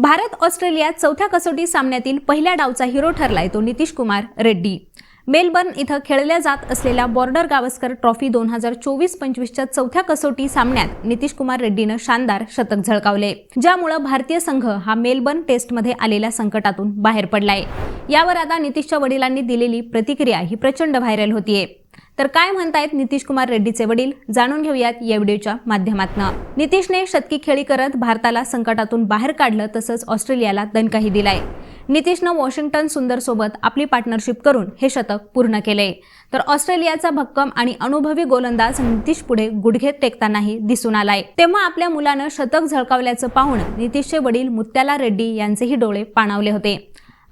Bharat Australia चौथ्या कसोटी सामन्यातील पहिल्या डावचा हिरो ठरलाय तो नितीश कुमार रेड्डी. मेलबर्न इथं खेळल्या जात असलेल्या बॉर्डर गावस्कर ट्रॉफी दोन हजार चोवीस पंचवीसच्या चौथ्या कसोटी सामन्यात नितीश कुमार रेड्डीनं शानदार शतक झळकावले. ज्यामुळं भारतीय संघ हा मेलबर्न टेस्टमध्ये आलेल्या संकटातून बाहेर पडलाय. यावर आता नितीशच्या वडिलांनी दिलेली प्रतिक्रिया ही प्रचंड व्हायरल होतीये. तर काय म्हणतायत नितीश कुमार रेड्डीचे वडील? जाणून घेऊयात या व्हिडिओच्या माध्यमातून. नितीशने शतकी खेळी करत भारताला संकटातून बाहेर काढलं तसंच ऑस्ट्रेलियाला दणकाही दिलाय. नितीशनं वॉशिंग्टन सुंदरसोबत आपली पार्टनरशिप करून हे शतक पूर्ण केले तर ऑस्ट्रेलियाचा भक्कम आणि अनुभवी गोलंदाज नितीश पुढे गुडघे टेकतानाही दिसून आलाय. तेव्हा आपल्या मुलानं शतक झळकावल्याचं पाहून नितीशचे वडील मुत्याला रेड्डी यांचेही डोळे पाणावले होते.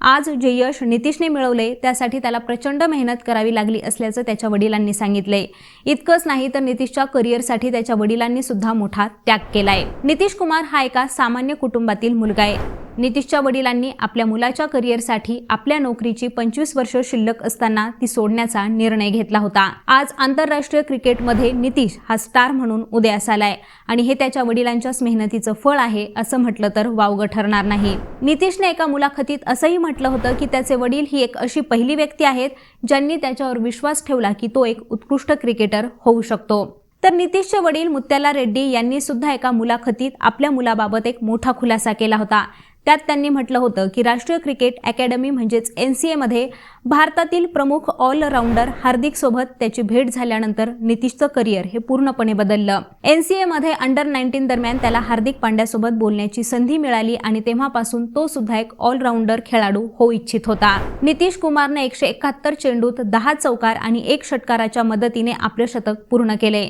आज जे यश नितीशने मिळवले त्यासाठी त्याला प्रचंड मेहनत करावी लागली असल्याचं त्याच्या वडिलांनी सांगितलंय. इतकंच नाही तर नितीशच्या करिअरसाठी त्याच्या वडिलांनी सुद्धा मोठा त्याग केलाय. नितीश कुमार हा एका सामान्य कुटुंबातील मुलगा आहे. नितीशच्या वडिलांनी आपल्या मुलाच्या करिअरसाठी आपल्या नोकरीची पंचवीस वर्ष शिल्लक असताना ती सोडण्याचा निर्णय घेतला होता. आज आंतरराष्ट्रीय क्रिकेटमध्ये नितीश हा स्टार म्हणून उदयास आलाय आणि हे त्याच्या वडिलांच्याच मेहनतीचं फळ आहे असं म्हटलं तर वावगं ठरणार नाही. नितीशने एका मुलाखतीत असंही म्हटलं होतं की त्याचे वडील ही एक अशी पहिली व्यक्ती आहेत ज्यांनी त्याच्यावर विश्वास ठेवला की तो एक उत्कृष्ट क्रिकेटर होऊ शकतो. तर नितीशचे वडील मुत्याला रेड्डी यांनी सुद्धा एका मुलाखतीत आपल्या मुलाबाबत एक मोठा खुलासा केला होता. त्यात त्यांनी म्हटलं होतं की राष्ट्रीय क्रिकेट अकॅडमी म्हणजेच एन सी एमध्ये भारतातील प्रमुख ऑलराऊंडर हार्दिक सोबत त्याची भेट झाल्यानंतर नितीशचं करिअर हे पूर्णपणे बदललं. एन सी एमध्ये अंडर नाईन्टीन दरम्यान त्याला हार्दिक पांड्यासोबत बोलण्याची संधी मिळाली आणि तेव्हापासून तो सुद्धा एक ऑलराऊंडर खेळाडू होऊ इच्छित होता. नितीश कुमारने एकशे एकाहत्तर चेंडूत दहा चौकार आणि एक षटकाराच्या मदतीने आपले शतक पूर्ण केले.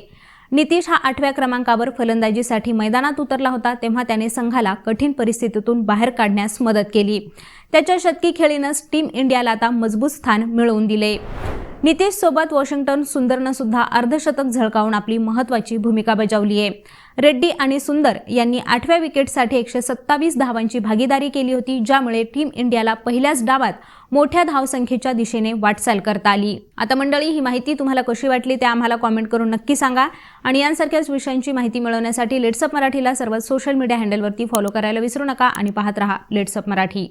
नितीश हा आठव्या क्रमांकावर फलंदाजीसाठी मैदानात उतरला होता तेव्हा त्याने संघाला कठीण परिस्थितीतून बाहेर काढण्यास मदत केली. त्याच्या शतकी खेळीनंच टीम इंडियाला आता मजबूत स्थान मिळवून दिले. नितीश सोबत वॉशिंग्टन सुंदरनं सुद्धा अर्धशतक झळकावून आपली महत्वाची भूमिका बजावली आहे रेड्डी आणि सुंदर यांनी आठव्या विकेटसाठी एकशे सत्तावीस धावांची भागीदारी केली होती ज्यामुळे टीम इंडियाला पहिल्याच डावात मोठ्या धावसंख्येच्या दिशेने वाटचाल करता आली. आता मंडळी ही माहिती तुम्हाला कशी वाटली ते आम्हाला कॉमेंट करून नक्की सांगा. आणि यांसारख्याच विषयांची माहिती मिळवण्यासाठी लेट्सअप मराठीला सर्व सोशल मीडिया हँडलवरती फॉलो करायला विसरू नका आणि पाहत रहा लेट्सअप मराठी.